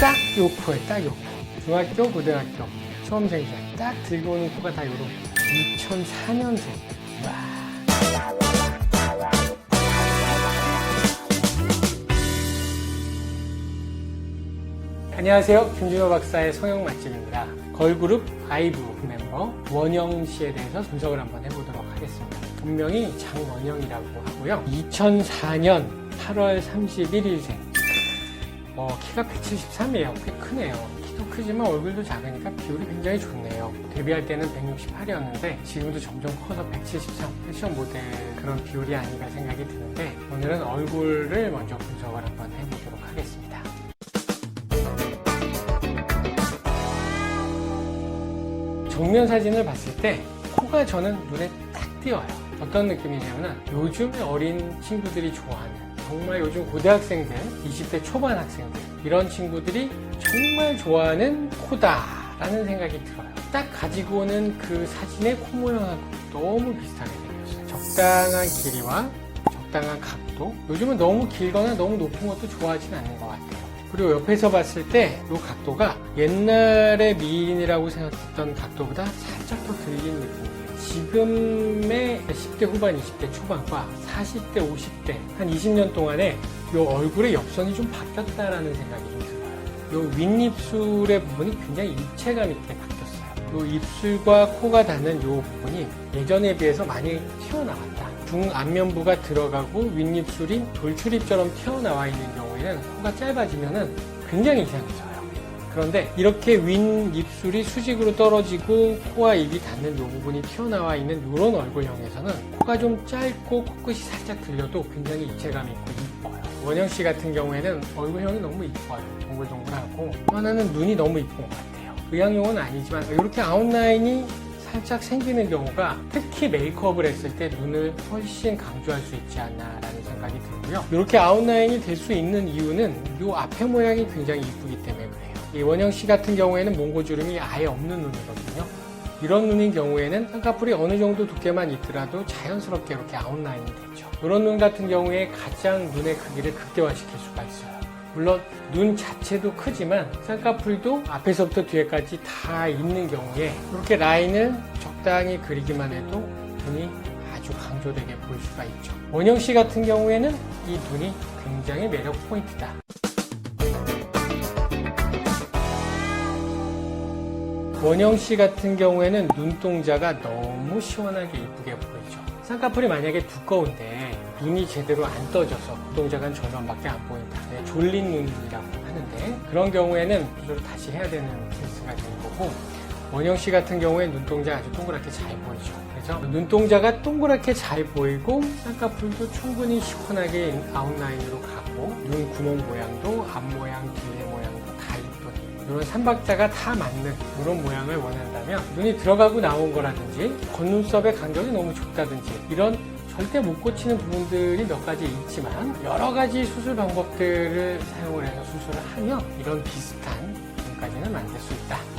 딱 요 코에 딱 요 코. 중학교, 고등학교, 수험생들 딱 들고 오는 코가 다 요런 2004년생. 와. 안녕하세요. 김준호 박사의 성형 맛집입니다. 걸그룹 아이브 멤버 원영 씨에 대해서 분석을 한번 해보도록 하겠습니다. 본명이 장원영이라고 하고요. 2004년 8월 31일생. 어, 키가 173이에요. 꽤 크네요. 키도 크지만 얼굴도 작으니까 비율이 굉장히 좋네요. 데뷔할 때는 168이었는데 지금도 점점 커서 173. 패션 모델 그런 비율이 아닌가 생각이 드는데 오늘은 얼굴을 먼저 분석을 한번 해보도록 하겠습니다. 정면 사진을 봤을 때 코가 저는 눈에 딱 띄어요. 어떤 느낌이냐면 요즘의 어린 친구들이 좋아하는 정말 요즘 고대학생들, 20대 초반 학생들 이런 친구들이 정말 좋아하는 코다라는 생각이 들어요. 딱 가지고 오는 그 사진의 코 모양하고 너무 비슷하게 생겼어요. 적당한 길이와 적당한 각도. 요즘은 너무 길거나 너무 높은 것도 좋아하진 않는 것 같아요. 그리고 옆에서 봤을 때 이 각도가 옛날의 미인이라고 생각했던 각도보다 살짝 더 들린 느낌이에요. 지금의 10대 후반, 20대 초반과 40대, 50대 한 20년 동안에 이 얼굴의 옆선이 좀 바뀌었다라는 생각이 좀 들어요. 이 윗입술의 부분이 굉장히 입체감 있게 바뀌었어요. 이 입술과 코가 닿는 이 부분이 예전에 비해서 많이 튀어나왔다. 중안면부가 들어가고 윗입술이 돌출입처럼 튀어나와 있는 경우에는 코가 짧아지면은 굉장히 이상해져요. 그런데 이렇게 윗입술이 수직으로 떨어지고 코와 입이 닿는 이 부분이 튀어나와 있는 이런 얼굴형에서는 코가 좀 짧고 코끝이 살짝 들려도 굉장히 입체감이 있고 이뻐요. 원영 씨 같은 경우에는 얼굴형이 너무 이뻐요. 동글동글하고 하나는 눈이 너무 이쁜 것 같아요. 의학용은 아니지만 이렇게 아웃라인이 살짝 생기는 경우가 특히 메이크업을 했을 때 눈을 훨씬 강조할 수 있지 않나라는 생각이 들고요. 이렇게 아웃라인이 될 수 있는 이유는 이 앞에 모양이 굉장히 이쁘기 때문에 그래요. 이 원영 씨 같은 경우에는 몽고주름이 아예 없는 눈이거든요. 이런 눈인 경우에는 쌍꺼풀이 어느 정도 두께만 있더라도 자연스럽게 이렇게 아웃라인이 되죠. 이런 눈 같은 경우에 가장 눈의 크기를 극대화시킬 수가 있어요. 물론 눈 자체도 크지만 쌍꺼풀도 앞에서부터 뒤에까지 다 있는 경우에 이렇게 라인을 적당히 그리기만 해도 눈이 아주 강조되게 보일 수가 있죠. 원영 씨 같은 경우에는 이 눈이 굉장히 매력 포인트다. 원영 씨 같은 경우에는 눈동자가 너무 시원하게 이쁘게 보이죠. 쌍꺼풀이 만약에 두꺼운데 눈이 제대로 안 떠져서 눈동자가 절반밖에 안 보인다. 네, 졸린 눈이라고 하는데 그런 경우에는 이걸 다시 해야 되는 케이스가 되는 거고 원영 씨 같은 경우에 눈동자 아주 동그랗게 잘 보이죠. 그래서 눈동자가 동그랗게 잘 보이고 쌍꺼풀도 충분히 시원하게 아웃라인으로 가고 눈 구멍 모양도 앞 모양, 뒤에 모양도 다 이런 삼박자가 다 맞는 이런 모양을 원한다면 눈이 들어가고 나온 거라든지 겉눈썹의 간격이 너무 좁다든지 이런 절대 못 고치는 부분들이 몇 가지 있지만 여러 가지 수술 방법들을 사용을 해서 수술을 하면 이런 비슷한 눈까지는 만들 수 있다.